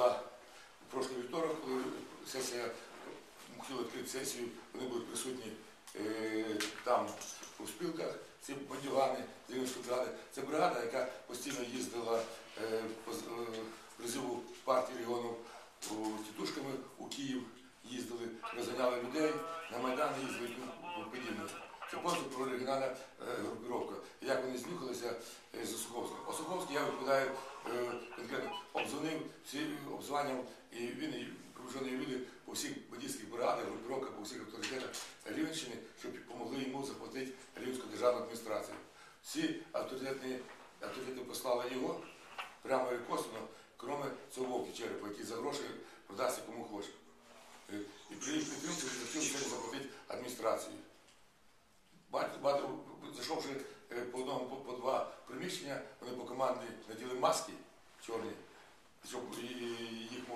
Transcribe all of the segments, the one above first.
була в прошлий вівторок, коли сесія хотіла відкрити сесію, вони були присутні е, там у спілках, ці бандюгани бригади. Це бригада, яка постійно їздила е, по з- е, призиву партії регіону тітушками у Київ, їздили, розганяли людей, на Майдан їздили подібне. Це просто про регіональна е, групіровка. Як вони знюхалися е, з Осуховським. Осуховський, я відповідаю, е, конкретно обдзвонив, всі обзванював, і він і приближені люди по всіх бандитських бригадах, групіровках, по всіх авторитетах Рівненщини, щоб допомогли йому захватити Рівненську державну адміністрацію. Всі авторитети послали його прямо і косвенно, крім цього вовки черепа, який за гроші продасться кому хоче. Е, І при їх підтримці він хотів заплатити адміністрацію. Багато, багато зайшовши е, по одному, по, по два приміщення, вони наділи маски чорні, щоб їх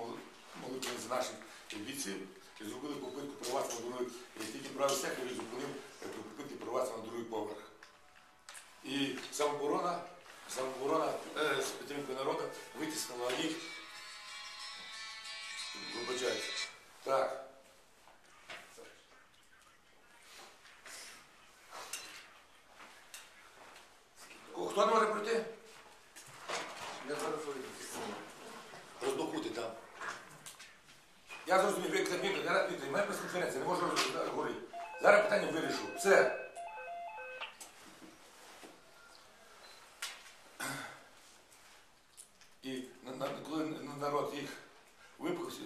могли з наших бійців і зробили попитку прорватися на другий. Тільки правий сектор і зупинив е, попитки прорватися на другий поверх. І самооборона, самооборона е, з підтримкою народу витіснила їх. Вибачайте. Так.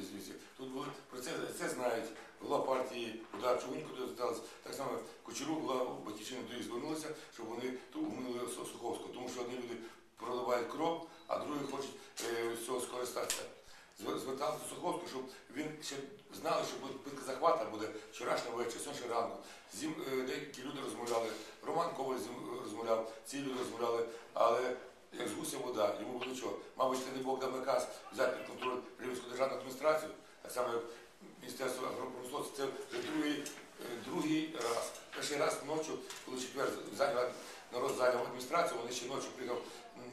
Звідси, тут були про це, це знають. Голова партії Удар Чугунько туди зверталась, так само Кочерук, була батьківщина туди звернулася, щоб вони тут умили Суховського, тому що одні люди проливають кров, а другі хочуть е, цього скористатися. Зверталися до Суховського, щоб він ще знали, що питка захвата буде вчорашнього вечора, сьогодні ранку. З ним е, деякі люди розмовляли, Роман Коваль з розмовляв, ці люди розмовляли, але як з гуся вода, йому було що? Мабуть, це не Бог дав наказ взяти під контроль Рівненську державну адміністрацію, так само Міністерство агропромисловства, це вже другий, е, другий раз. Перший раз ночі, коли четвер зайняв, народ зайняв адміністрацію, вони ще ночі приїхав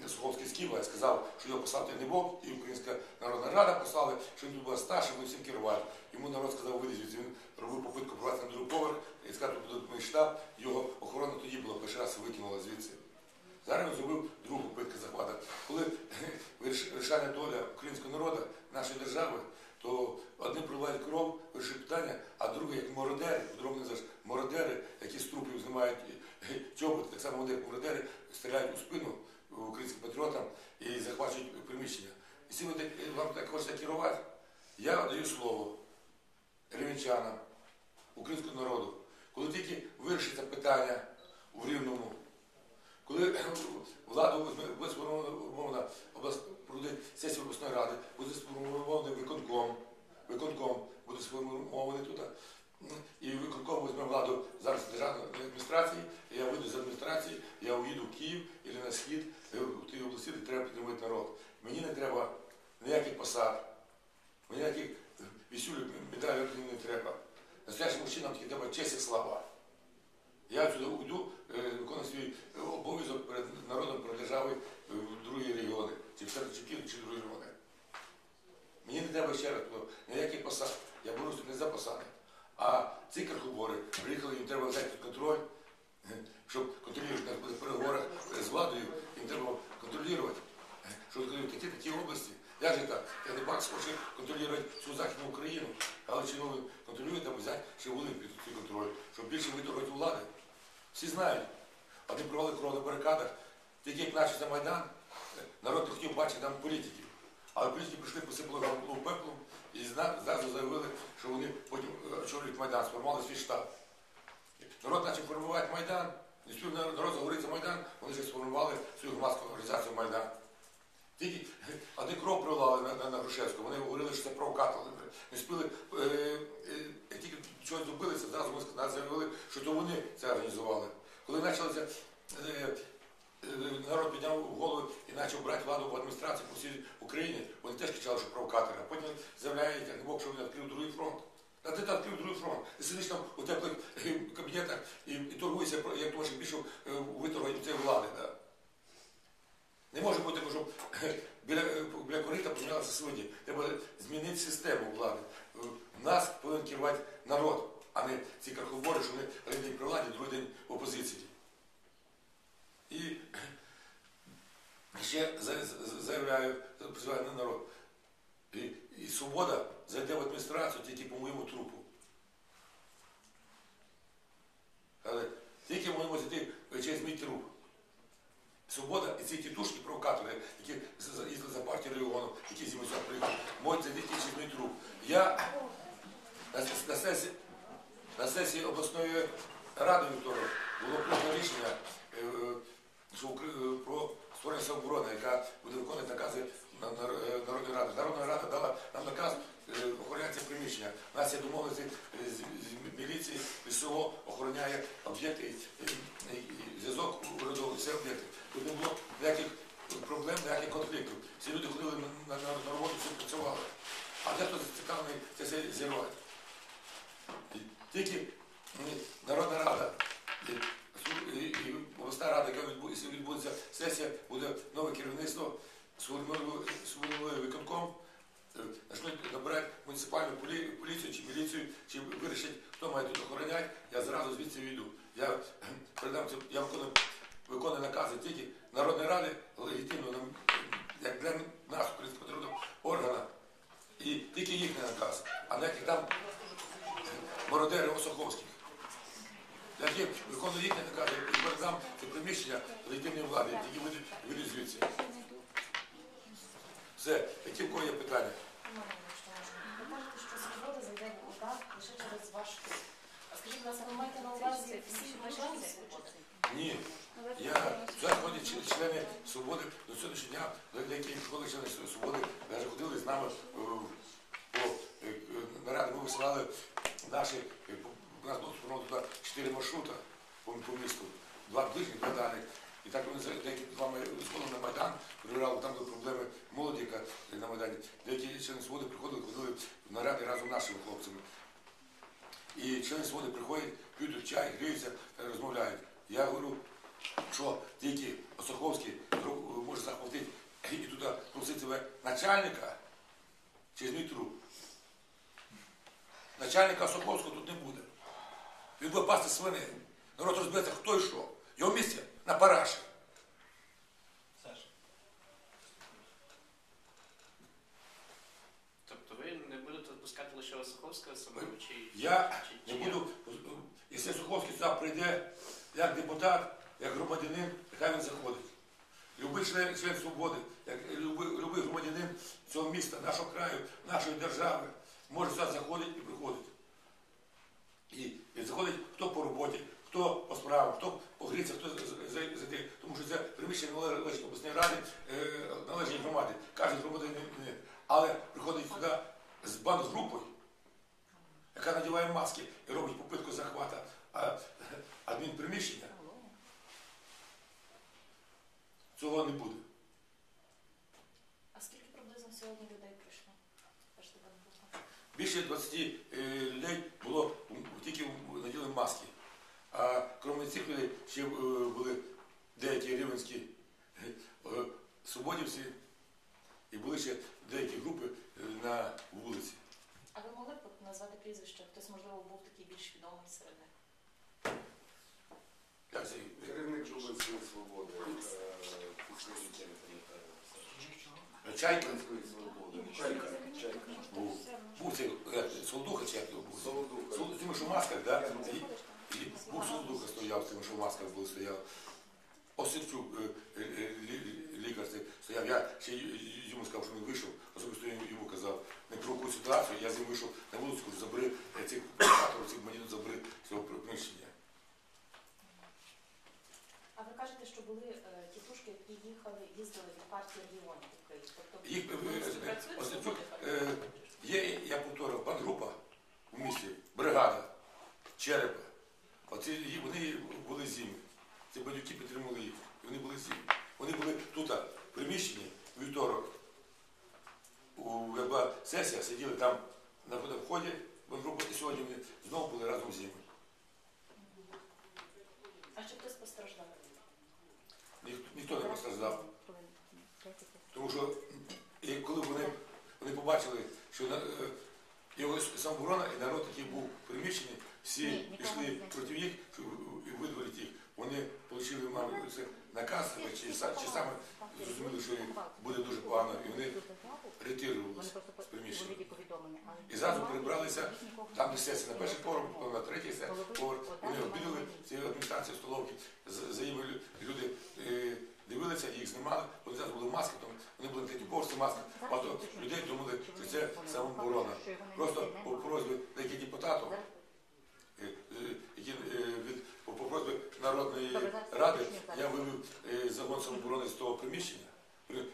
Суховський з і сказав, що його послав не Бог, і Українська Народна Рада послали, що він тут був старший, ми всім керувати. Йому народ сказав, вийди він робив попитку провести на другий поверх, і сказав, тут мій штаб, його охорона тоді була, перший раз викинула звідси. Зараз він зробив другу попитку захвату. Коли вирішальна доля українського народу, нашої держави, то одні проливають кров, вирішують питання, а другі, як мародери, по-другому називаєш, які з трупів знімають е, чоботи, так само вони, як мародери, стріляють у спину українським патріотам і захвачують приміщення. І всі вам так хочете керувати, я даю слово рівненчанам, українському народу, коли тільки вирішиться питання в Рівному, коли влада буде сформована область проводить обласної ради, буде сформований виконком, виконком буде сформований тут. І виконком візьме владу зараз державної адміністрації, і я вийду з адміністрації, я уїду в Київ або на схід, е, в тій області, де треба підтримувати народ. Мені не треба ніяких посад, мені ніяких вісюлік, медалей не треба. Настоящим мужчинам тільки треба честь і слава. Я сюди уйду, е, виконую свій е, обов'язок перед народом, перед державою е, в другі регіони, чи в Середчуків, чи в другі регіони. Мені не треба ще раз кажу, ніяких посад. Я борюся не за посади. А ці крахобори приїхали, їм треба взяти під контроль, е, щоб контролювати на переговорах е, з владою, їм треба контролювати, е, що такі такі області. Я ж так, я не бакс хоче контролювати всю Західну Україну, але чи він контролює, там взяти ще Волинь під свій контроль, щоб більше видоргати влади. Всі знають. Одні провели кров на барикадах, тільки як почався Майдан, е, народ не хотів бачити там політиків. Але політики прийшли, посипали голову пеплом і зразу заявили, що вони потім е, очолюють Майдан, сформували свій штаб. Народ почав формувати Майдан, спів народ заговорити за Майдан, вони вже сформували свою громадську організацію Майдан. Тільки один крок пролали на, на, на Грушевську, вони говорили, що це провокатори. Не спіли, е, е, тільки чогось добилися, зразу нас заявили, що то вони це організували. Коли почалося, е, е, народ підняв голову і почав брати владу в адміністрації по всій Україні, вони теж кричали, що провокатори, а потім заявляють, як Бог, що він відкрив другий фронт. А ти там відкрив другий фронт. Ти сидиш там у теплих е, кабінетах і, і торгуєшся, як думаєш, більше е, виторгувати цієї влади. Да? Не може бути, щоб біля, е, біля корита помінялися свині. Треба змінити систему влади. Е, Нас повинен керувати народ, а не ці крахобори, що вони один день при владі, другий день в опозиції. І ще за- за- заявляю, призиваю на народ. І, і свобода зайде в адміністрацію тільки по моєму трупу. Але тільки можемо зайти через мій труп. Свобода і ці тітушки провокатори, які їздили за партію регіону, які зі мною приїхали, можуть це через мій труп. Я на, сесії, на сесії обласної ради вівторок було прийнято рішення е, е, що е, про створення самооборони, яка буде виконувати накази на- на- Народної ради. Народна рада дала нам наказ е, охороняти приміщення. У нас є домовленості е, з, з міліції, СО охороняє об'єкти, е, зв'язок урядовий, все об'єкти. Тут не було ніяких проблем, ніяких конфліктів. Всі люди ходили на, на, роботу, всі працювали. А дехто зацікавлений це все зірвати. Тільки Народна рада і, обласна рада, яка відбудеться сесія, буде нове керівництво, сформує виконком, е, почнуть набирати муніципальну поліцію чи міліцію, чи вирішить, хто має тут охороняти, я зразу звідси війду. Я передам я виконую, виконую накази тільки Народної ради, легітимно, як для нас, українського народу, органа, і тільки їхній наказ, а не як там мародери Осоховських. Які виконують їхні накази і передам це приміщення легітимної влади, вийдуть вийдуть звідси. Все, які в кого є питання? Ви кажете, що свобода зайде в лише через ваш труп. А скажіть, будь ласка, ви маєте на увазі всі бажання свободи? Ні. Я сюди ходять члени- члени свободи до сьогоднішнього дня, до які приходили члени свободи, навіть ходили з нами е, по е, е. Ми висилали наші, у нас було туди чотири маршрута по, по місту, два ближніх, два дальних. І так вони деякі вами згодом на Майдан прибирали, там були проблеми молоді, яка на Майдані. Деякі члени свободи приходили, ходили в наради разом з нашими хлопцями. І члени свободи приходять, п'ють чай, гріються, розмовляють. Я говорю, що тільки Осоховський може захватити і туди просити начальника через мій труп. Начальника Осоховського тут не буде. Він буде пасти свини. Народ розбереться, хто і що. Його місце на параші. Тобто ви не будете відпускати лише Осуховського чи Я чи- не чи буду, якщо Суховський сюди прийде як депутат, як громадянин, нехай він заходить. Любий член, член свободи, як любий, любий громадянин цього міста, нашого краю, нашої держави, може сюди заходити і приходити. І, і заходить хто по роботі, хто по справам, хто погріться, хто за-. Тому що це приміщення належить обласній раді, е, належить громаді, кожен громадянин. Але приходить сюди з бандгрупою, яка надіває маски і робить попитку захвата адмінприміщення, цього не буде. А скільки приблизно сьогодні людей прийшло? Більше 20 е, людей було тільки наділи маски. А крім цих людей ще е, були деякі рівенські е, свободівці і були ще деякі групи е, на вулиці. А ви могли б назвати прізвище? Хтось, можливо, був такий більш відомий серед них? Керівник Жубинської свободи. Чайка Жубинської свободи. Чайка. Чайка. був. Цей Солодуха був? Солодуха. Сол- Тим, що в масках, да? І, Солодуха стояв, тим, що в масках був стояв. Осипчук, е, е, е, лі- лікар стояв. Я ще йому сказав, що він вийшов, особисто йому- йому казав, не провокуй ситуацію, я з ним вийшов на вулицю, забери цих провокаторів, цих бандитів, забери цього приміщення. ви кажете, що були тітушки, які їхали, їздили від партії регіонів в Україні. Тобто Їх, фактично? Є, я повторюю, пангрупа в місті, бригада, черепа. Оці вони були зими. Ці бандюки підтримували їх. Вони були зими. Вони були тут, в приміщенні, у вівторок. Була сесія, сиділи там на вході і сьогодні вони знову були разом з ними. А чи хтось постраждав? Ніхто, ніхто не постраждав. Тому що коли вони, вони побачили, що на, е, його самооборона і народ, який був в приміщенні, всі пішли проти їх, щоб видворити їх. Вони отримали, мабуть, це наказ чи, чи саме зрозуміли, що їм буде дуже погано, і вони ретирувалися з приміщення. І зразу перебралися там, де сесія на перший поверх, потім на третій поверх. Вони обідали ці адміністрації столовки, за ними люди е, дивилися, їх знімали, вони зараз були маски, тому вони були на третій поверсі маски. Багато людей думали, що це самооборона. Просто по просьбі деяких депутатів, е, е, які е, від по по просьбі Народної ради я вивів е, загон самооборони з того приміщення,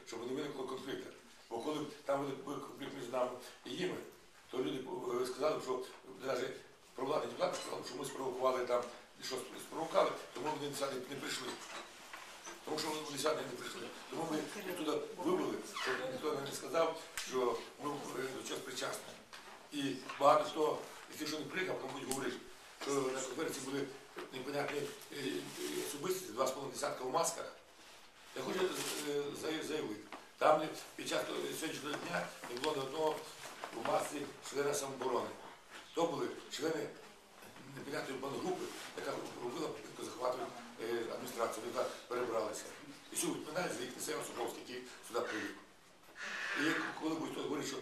щоб не виникло конфлікту. Бо коли там був конфлікт між нами і їми, то люди е, сказали, що навіть провладні депутати сказали, що ми спровокували там, що спровокували, тому вони не прийшли. Тому що вони сюди не прийшли. Тому ми їх туди вивели, щоб ніхто не сказав, що ми е, до чогось причасні. І багато хто, якщо не приїхав, то будуть говорити, що на конференції були непонятні е, е, особистості, два з половиною десятка в масках. Я хочу е, заявити. Там під час сьогоднішнього дня не було ні одного в масці члена самооборони. То були члени непонятної групи, яка робила попитку захвату адміністрацію, яка перебралася. І сьогодні відповідальність за їх несе Осуховський, який сюди привів. І коли будуть хтось говорити, що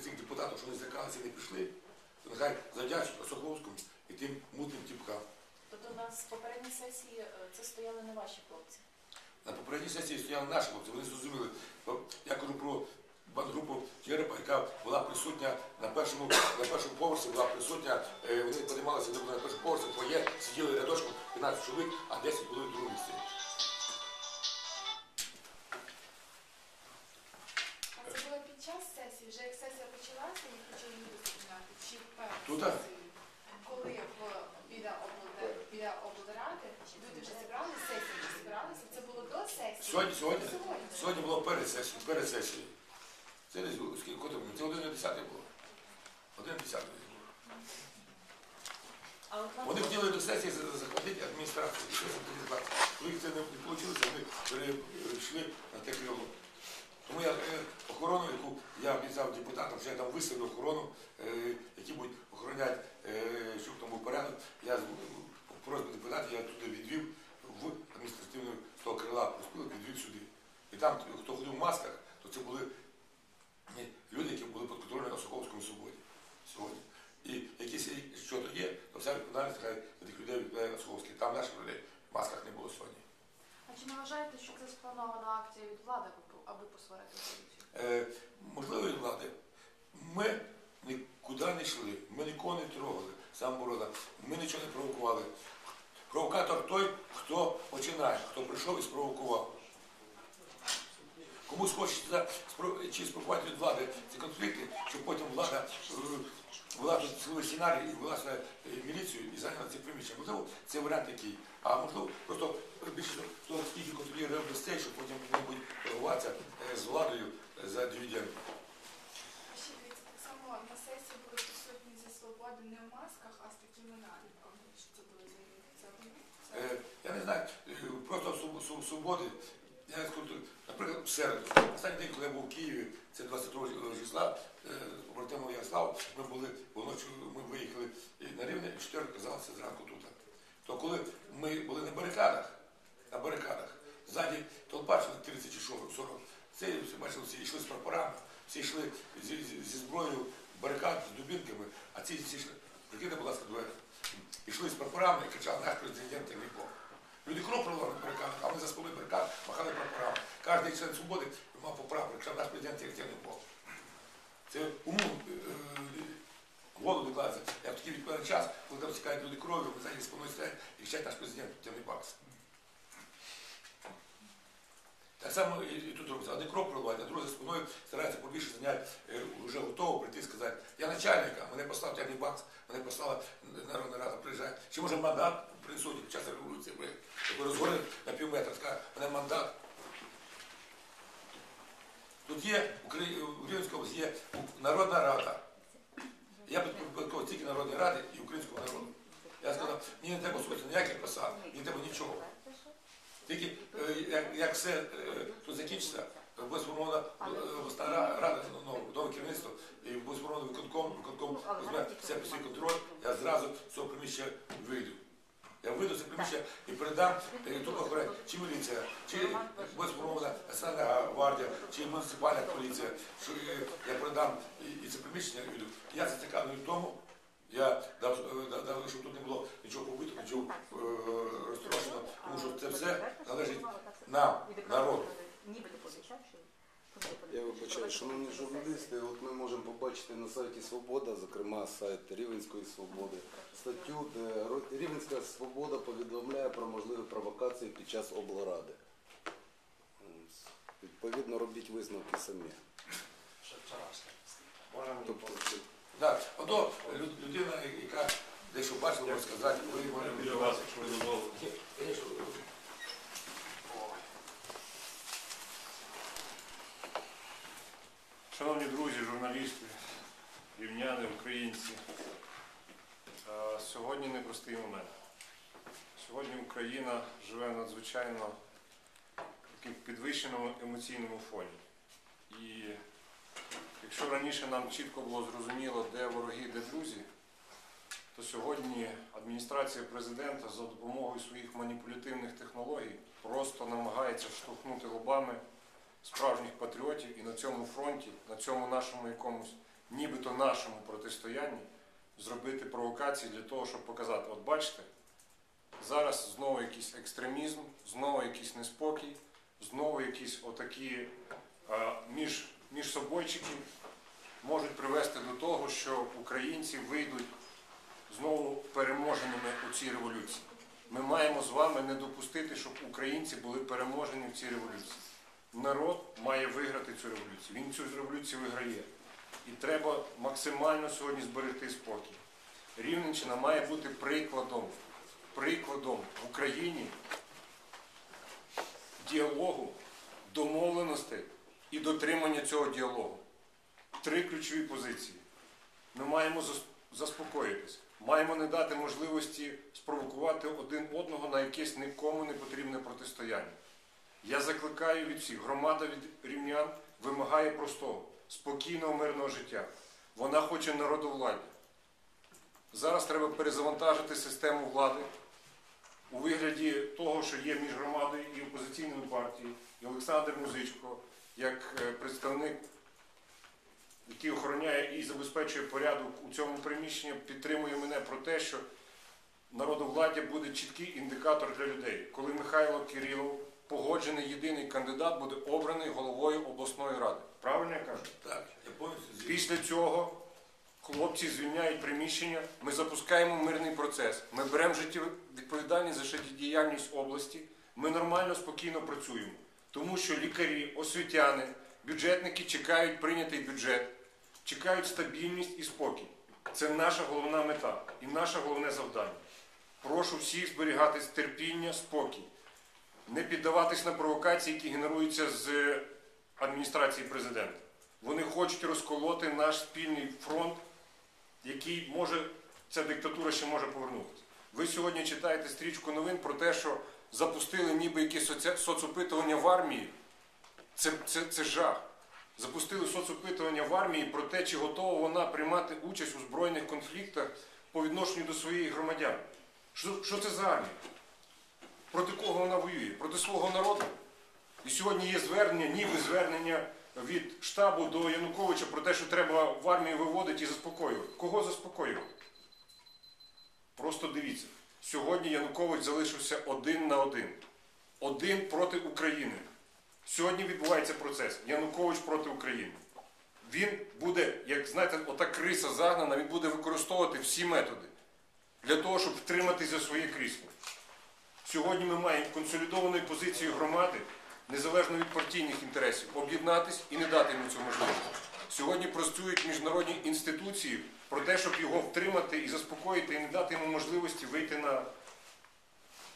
з цих депутатів, що вони злякалися і не прийшли, то нехай завдячуть Осуховському і тим мутним тіпкам. З попередньої сесії е, це стояли не ваші хлопці. На попередній сесії стояли наші хлопці, вони зрозуміли. Я кажу про бандгрупу Черепа, яка була присутня на першому, на першому поверсі, була присутня, е, вони піднімалися на першому поверсі, поє, сиділи рядочком 15 чоловік, а 10 були в другому місці. Сьогодні, сьогодні, Сьогодні. було перед сесією, перед сесією. Це десь було, скільки було? Це 1 10 було. 1 10 було. А от вам Вони хотіли до сесії захватити адміністрацію. Коли їх це не вийшло, вони перейшли на те крило. Тому я е, охорону, яку я обіцяв депутатам, що я там виставлю охорону, е, які будуть охороняти, е, щоб там був порядок, я по депутатів я туди відвів в адміністративну того крила проспілок, відвів сюди. І там, хто ходив в масках, то це були ні, люди, які були під контролем на Соколському суботі сьогодні. І якісь що то є, то вся відповідальність тих людей відповідає Соколський. Там наших людей в масках не було сьогодні. А чи не вважаєте, що це спланована акція від влади, аби- аби посварити поліцію? Е, можливо, від влади. Ми нікуди не йшли, ми нікого не трогали, самооборона, ми нічого не провокували. Провокатор той, хто починає, хто прийшов і спровокував. Комусь хочеться чи спровокувати від влади ці конфлікти, щоб потім влада е, була тут сценарій і вела сюди, е, міліцію і зайняла ці приміщення. Можливо, це варіант такий. А можливо, просто більше хто скільки контролює областей, щоб потім вони будуть торгуватися е, з владою за дивіденди. Так само на сесії були присутні зі свободи не в масках, а з такими наліпками. Що це були за? Це Я не знаю, е, просто в суб- суб- я наприклад, в середу, останній день, коли я був у Києві, це 22 числа, е, побратимом Ярослав, ми були, вночі ми виїхали на Рівне, і в четвер оказалися зранку тут. То коли ми були на барикадах, на барикадах, ззаді толпа йшла 30 чи 40, це бачили, всі йшли з прапорами, всі йшли зі, зі- зброєю барикад, з дубінками, а ці всі йшли, прикиньте, будь ласка, двері, йшли з прапорами і кричали, наш президент Бог. Люди кров проливали на барикадах, а вони за спиною барикад махали прапорами. Кожен член свободи мав по кричав, наш президент і Бог. Це уму е, голову викладається. Я в такий відповідальний час, коли там стікають люди кров'ю, вони за спиною стоять і кричать наш президент Тягний Бакс. Так само і, тут робиться. Один крок проливати, а другий за спиною старається побільше зайняти, е, вже готово прийти і сказати, я начальника, мене послав тягний бакс, мене послала Народна Рада, приїжджає. Чи може мандат принесуть під час революції, ви розгорнуть на пів метра, скаже, мене мандат. Тут є Украї- в є Народна Рада. Я підпорядковую тільки Народної Ради і українського народу. Я сказав, мені не треба слухати ніяких посад, мені треба нічого. Тільки е, як, як все е, тут закінчиться, буде сформована е, обласна ра- рада, ну, нове керівництво, і буде сформовано виконком, виконком візьме все під свій контроль, я зразу з цього приміщення вийду. Я вийду з приміщення і передам е, тут охорони, чи міліція, чи безпромовна національна гвардія, чи муніципальна поліція, що е, я передам і, це приміщення йду. Я зацікавлений в тому, я дав, е, дав, дав, щоб тут не було нічого побитого, нічого розтрощеного, тому що це все належить нам. Я вибачаю, шановні журналісти, от ми можемо побачити на сайті Свобода, зокрема сайт Рівенської Свободи, статтю, де Рівенська Свобода повідомляє про можливі провокації під час облради. Відповідно, робіть висновки самі. Тобто, Так, ото людина, яка дещо бачила, може сказати, ви можете Біля вас, якщо ви дозволите. Звісно. Шановні друзі, журналісти, рівняни, українці, сьогодні непростий момент. Сьогодні Україна живе в надзвичайно таким підвищеному емоційному фоні. І якщо раніше нам чітко було зрозуміло, де вороги, де друзі, то сьогодні адміністрація президента за допомогою своїх маніпулятивних технологій просто намагається штовхнути лобами справжніх патріотів і на цьому фронті, на цьому нашому якомусь нібито нашому протистоянні зробити провокації для того, щоб показати, от бачите, зараз знову якийсь екстремізм, знову якийсь неспокій, знову якісь отакі між, між собойчики можуть привести до того, що українці вийдуть знову переможеними у цій революції. Ми маємо з вами не допустити, щоб українці були переможені в цій революції. Народ має виграти цю революцію. Він цю революцію виграє. І треба максимально сьогодні зберегти спокій. Рівненщина має бути прикладом, прикладом в Україні діалогу, домовленостей і дотримання цього діалогу. Три ключові позиції. Ми маємо заспокоїтися. Маємо не дати можливості спровокувати один одного на якесь нікому не потрібне протистояння. Я закликаю від всіх, громада від рівнян вимагає простого, спокійного, мирного життя. Вона хоче народовладдя. Зараз треба перезавантажити систему влади у вигляді того, що є між громадою і опозиційними партіями, і Олександр Музичко, як е, представник, який охороняє і забезпечує порядок у цьому приміщенні, підтримує мене про те, що народовладдя буде чіткий індикатор для людей. Коли Михайло Кирилов, погоджений єдиний кандидат, буде обраний головою обласної ради. Правильно я кажу? Так, я повністю. Після цього хлопці звільняють приміщення, ми запускаємо мирний процес. Ми беремо життєву відповідальність за життєдіяльність області. Ми нормально, спокійно працюємо. Тому що лікарі, освітяни, бюджетники чекають прийнятий бюджет, чекають стабільність і спокій. Це наша головна мета і наше головне завдання. Прошу всіх зберігати терпіння, спокій, не піддаватись на провокації, які генеруються з адміністрації президента. Вони хочуть розколоти наш спільний фронт, який може, ця диктатура ще може повернутися. Ви сьогодні читаєте стрічку новин про те, що запустили ніби якісь соцопитування в армії. Це, це, це жах. Запустили соцопитування в армії про те, чи готова вона приймати участь у збройних конфліктах по відношенню до своїх громадян. Що, що це за армія? Проти кого вона воює? Проти свого народу? І сьогодні є звернення, ніби звернення від штабу до Януковича про те, що треба в армію виводити і заспокоювати. Кого заспокоювати? Просто дивіться, сьогодні Янукович залишився один на один. Один проти України. Сьогодні відбувається процес. Янукович проти України. Він буде, як знаєте, ота криса загнана, він буде використовувати всі методи для того, щоб втриматися за своє крісло. Сьогодні ми маємо консолідовану позицію громади, незалежно від партійних інтересів, об'єднатись і не дати йому цю можливість. Сьогодні працюють міжнародні інституції про те, щоб його втримати і заспокоїти, і не дати йому можливості вийти на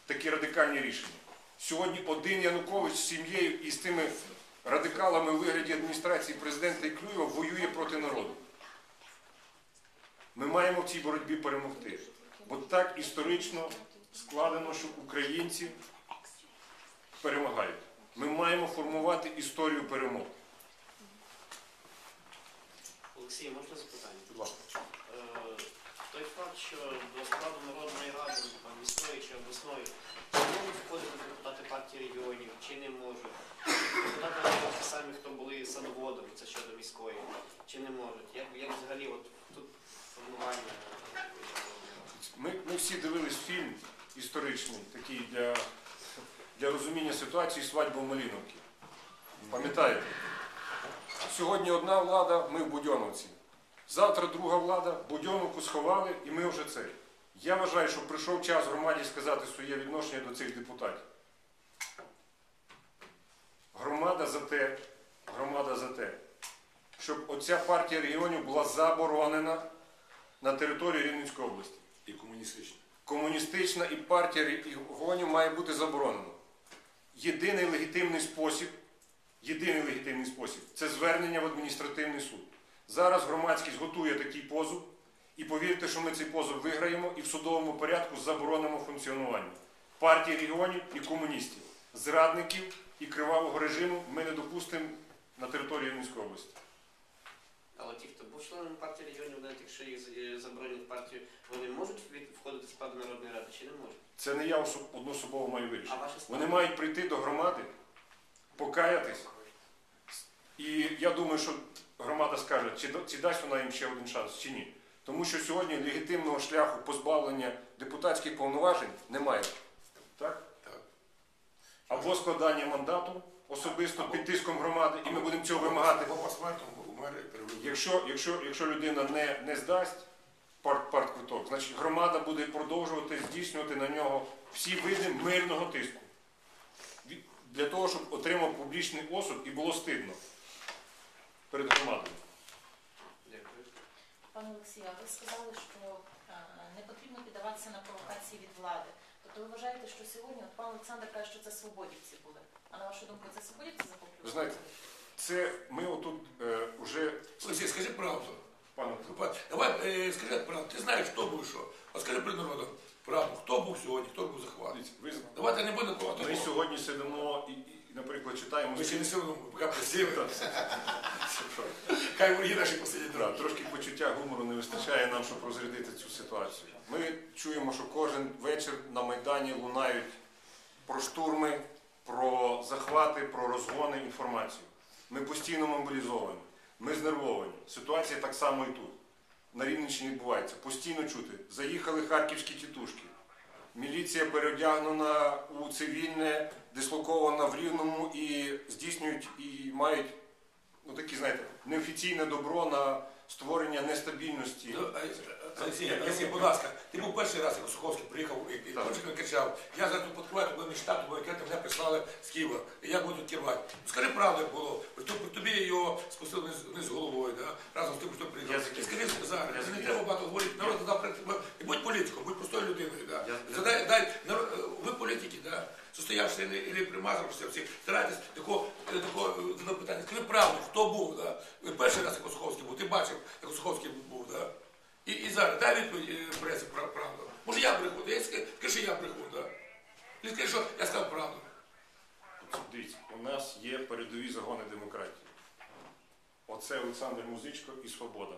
такі радикальні рішення. Сьогодні один Янукович з сім'єю і з тими радикалами у вигляді адміністрації президента і Клюєва воює проти народу. Ми маємо в цій боротьбі перемогти. Бо так історично складено, що українці перемагають. Ми маємо формувати історію перемог. Олексій, можна запитання? Будь ласка. Е, Той факт, що до складу Народної ради, міської чи обласної, можуть входити депутати партії регіонів, чи не можуть? Депутати самі, хто були садоводами, це щодо міської, чи не можуть? Як, як взагалі от тут формування? Ми, ми всі дивились фільм історичний, такий для, для розуміння ситуації свадьба в Маліновці. Пам'ятаєте? Сьогодні одна влада, ми в Будьоновці. Завтра друга влада, Будьоновку сховали і ми вже це. Я вважаю, що прийшов час громаді сказати своє відношення до цих депутатів. Громада за те, громада за те, щоб оця партія регіонів була заборонена на території Рівненської області І комуністичні. Комуністична і партія регіонів має бути заборонено. Єдиний легітимний спосіб, єдиний легітимний спосіб це звернення в адміністративний суд. Зараз громадськість готує такий позов, і повірте, що ми цей позов виграємо і в судовому порядку заборонимо функціонування партії регіонів і комуністів, зрадників і кривавого режиму ми не допустимо на території Рівненської області. Але ті, хто був членом партії регіонів, навіть якщо їх е, заборонять партію, вони можуть входити в склад Народної ради чи не можуть? Це не я особ- одноособово маю вирішити. Вони мають прийти до громади, покаятись. І я думаю, що громада скаже, чи, чи дасть вона їм ще один шанс, чи ні. Тому що сьогодні легітимного шляху позбавлення депутатських повноважень немає. Так? Так. Або складання мандату особисто під тиском громади, і ми будемо цього вимагати. Якщо, якщо, якщо людина не, не здасть парт, партквиток, значить громада буде продовжувати здійснювати на нього всі види мирного тиску. Для того, щоб отримав публічний осуд і було стидно перед громадою. Дякую. Пане Олексію, а ви сказали, що е, не потрібно піддаватися на провокації від влади. Тобто ви вважаєте, що сьогодні от пан Олександр каже, що це свободівці були. А на вашу думку, це свободівці захоплювали? Ви знаєте, Це ми отут е, вже Олексій, скажи правду. пане Па- Давай, е, скажи правду. Ти знаєш, хто був що. От скажи перед народом правду. Хто був сьогодні, хто був захватаний. ви Давайте не будемо кого ми сьогодні сидимо і, і наприклад, читаємо. Ми ще не сильно, поки присіли. Хай вороги наші посидять. Да, трошки почуття гумору не вистачає нам, щоб розрядити цю ситуацію. Ми чуємо, що кожен вечір на Майдані лунають про штурми, про захвати, про розгони інформацію. Ми постійно мобілізовані, ми знервовані. Ситуація так само і тут. На Рівненщині відбувається. Постійно чути. Заїхали харківські тітушки. Міліція переодягнена у цивільне, дислокована в Рівному і здійснюють і мають ну такі, знаєте, неофіційне добро на створення нестабільності. Олексій, Олексій, будь ласка, ти був перший раз, як Суховський приїхав і, і кричав. Я зараз тут підкриваю, мені штату, бо ракети мене прислали з Києва. І я буду тут керувати. Ну, скажи правду, як було. Тобі, його спустили вниз, головою, да? разом з тим, хто приїхав. Скажи зараз, не треба багато говорити. Народ тебе. І будь політиком, будь простою людиною. Да? Задай, дай, народ, ви політики, да? состоявши і примазавшися всі, старайтесь такого, такого е, питання. Скажи правду, хто був, да? Перший раз, як Суховський був, ти бачив, як Суховський був, да? І, і зараз дай відповідь е, пресі про правду. Може я бреху, я скажи, скажи, що я бреху, да? Ти скажи, що я сказав правду. Дивіться, у нас є передові загони демократії. Оце Олександр Музичко і Свобода.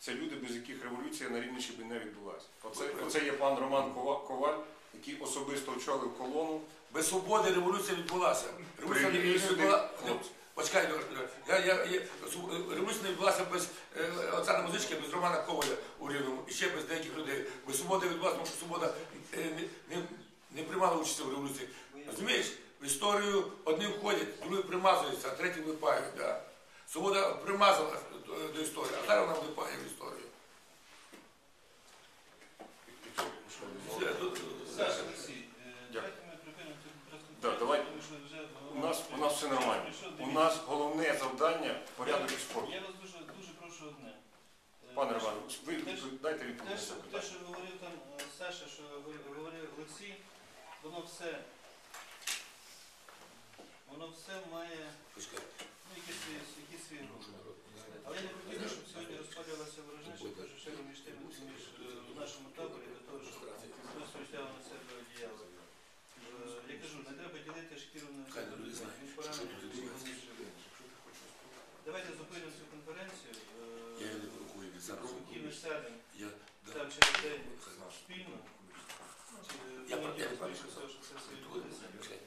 Це люди, без яких революція на Рівненщині не відбулася. Оце, оце є пан Роман Коваль, який особисто очолив колону. Без свободи революція відбулася. Революція не Привіт сюди, відбула. Почекай, я, я, я, революція не відбулася без е, Олександра Музички, без Романа Коваля у Рівному і ще без деяких людей. Без свободи відбулася, тому що свобода е, не, не, не приймала участі в революції. Розумієш, в історію одні входять, другі примазуються, а треті влипають. Да. Свобода примазала до, до історії, а зараз вона влипає в історію. Давайте відповідь. Те, що, те, що говорив там е, Саша, що говорив- говорив Олексій, воно все, воно все має Пускай. ну, якісь свої, якісь. Але я не хотів, щоб сьогодні розпалювалася ворожнеча, тому що ще між тим, між в нашому таборі, до того, щоб хтось витягав на себе одіяло. Е, я кажу, не треба ділити шкіру на Хай Давайте зупинимо цю конференцію. Кілиш сядемо, да. там через день спільно. Я про те, що це все відбудеться.